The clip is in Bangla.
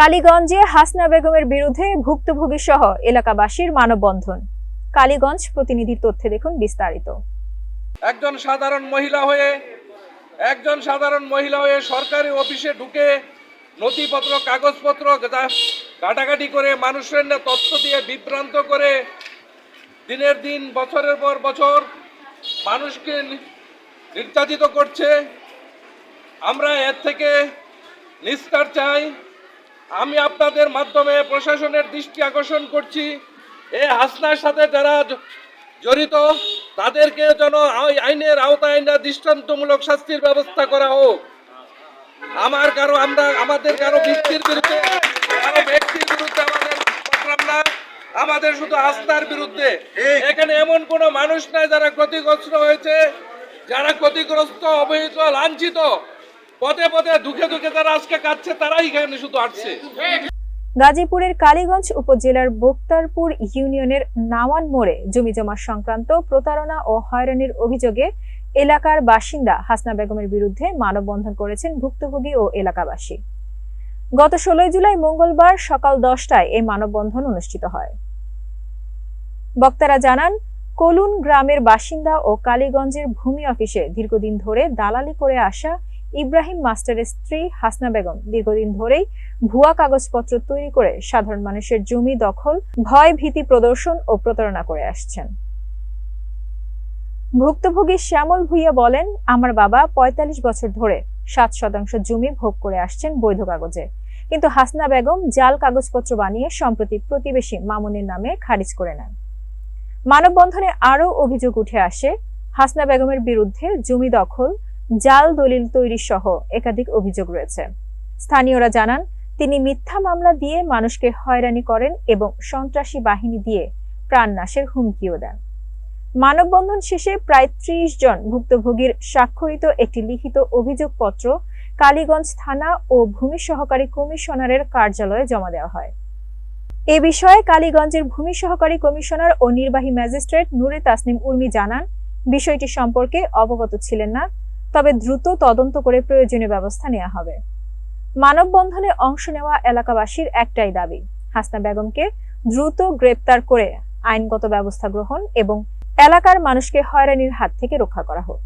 কালীগঞ্জে হাসনা বেগমের বিরুদ্ধে ভুক্তভোগী সহ এলাকাবাসীর মানববন্ধন। কালীগঞ্জ প্রতিনিধির তথ্যে দেখুন বিস্তারিত। একজন সাধারণ মহিলা হয়ে, একজন সাধারণ মহিলা হয়ে সরকারি অফিসে ঢুকে নথিপত্র, কাগজপত্র ঘাটাঘাটি করে মানুষের তথ্য দিয়ে বিভ্রান্ত করে দিনের দিন, বছরের পর বছর মানুষকে নির্যাতিত করছে। আমরা এর থেকে নিস্তার চাই। আমি আপনাদের মাধ্যমে প্রশাসনের দৃষ্টি আকর্ষণ করছি। এই হাসনার সাথে যারা জড়িত, তাদেরকে যেন আই- আইনের আওতায় না দৃষ্টান্তমূলক শাস্তির ব্যবস্থা করা হোক। আমার কারও আমরা, আমাদের কারও ব্যক্তির বিরুদ্ধে, কারও ব্যক্তির বিরুদ্ধে আমাদের না। আমাদের শুধু আস্থার বিরুদ্ধে। এখানে এমন কোনো মানুষ নাই যারা ক্ষতিগ্রস্ত হয়েছে, যারা ক্ষতিগ্রস্ত, অবহিত, লাঞ্ছিত। পদে পদে দুঃখে দুঃখে যারা আজকে কাটছে তারাই এখানে শুধু আসছে। গাজীপুরের কালীগঞ্জ উপজেলার বক্তারপুর ইউনিয়নের নাওয়ান মোড়ে জমি জমা সংক্রান্ত প্রতারণা ও হয়রানির অভিযোগে এলাকার বাসিন্দা হাসনা বেগমের বিরুদ্ধে মানববন্ধন করেছেন ভুক্তভোগী ও এলাকাবাসী। গত ষোলোই জুলাই মঙ্গলবার সকাল দশটায় এই মানববন্ধন অনুষ্ঠিত হয়। বক্তারা জানান, কলুন গ্রামের বাসিন্দা ও কালীগঞ্জের ভূমি অফিসে দীর্ঘদিন ধরে দালালি করে আসা ইব্রাহিম মাস্টারের স্ত্রী হাসনা বেগম দীর্ঘদিন ধরেই ভুয়া কাগজপত্র তৈরি করে সাধারণ মানুষের জমি দখল, ভয়, ভীতি প্রদর্শন ও প্রতারণা করে আসছেন। ভুক্তভোগী শ্যামল ভুইয়া বলেন, আমার বাবা ৪৫ বছর ধরে সাত শতাংশ জমি ভোগ করে আসছেন বৈধ কাগজে। কিন্তু হাসনা বেগম জাল কাগজপত্র বানিয়ে সম্প্রতি প্রতিবেশী মামুনের নামে খারিজ করে নেন। মানববন্ধনে আরও অভিযোগ উঠে আসে, হাসনা বেগমের বিরুদ্ধে জমি দখল জাল দলিল তৈরি সহ একাধিক অভিযোগ রয়েছে। স্থানীয়রা জানান, তিনি মিথ্যা মামলা দিয়ে মানুষকে হয়রানি করেন এবং সন্ত্রাসী বাহিনী দিয়ে প্রাণনাশের হুমকিও দেন। মানববন্ধন শেষে প্রায় ত্রিশ জন ভুক্তভোগীর স্বাক্ষরিত একটি লিখিত অভিযোগপত্র কালীগঞ্জ থানা ও ভূমি সহকারী কমিশনারের কার্যালয়ে জমা দেওয়া হয়। এ বিষয়ে কালীগঞ্জের ভূমি সহকারী কমিশনার ও নির্বাহী ম্যাজিস্ট্রেট নূরে তাসনিম উর্মি জানান, বিষয়টি সম্পর্কে অবগত ছিলেন না। তবে দ্রুত তদন্ত করে প্রয়োজনীয় ব্যবস্থা নেওয়া হবে। মানববন্ধনে অংশ নেওয়া এলাকাবাসীর একটাই দাবি, হাসনা বেগমকে দ্রুত গ্রেপ্তার করে আইনগত ব্যবস্থা গ্রহণ এবং এলাকার মানুষকে হয়রানির হাত থেকে রক্ষা করা হোক।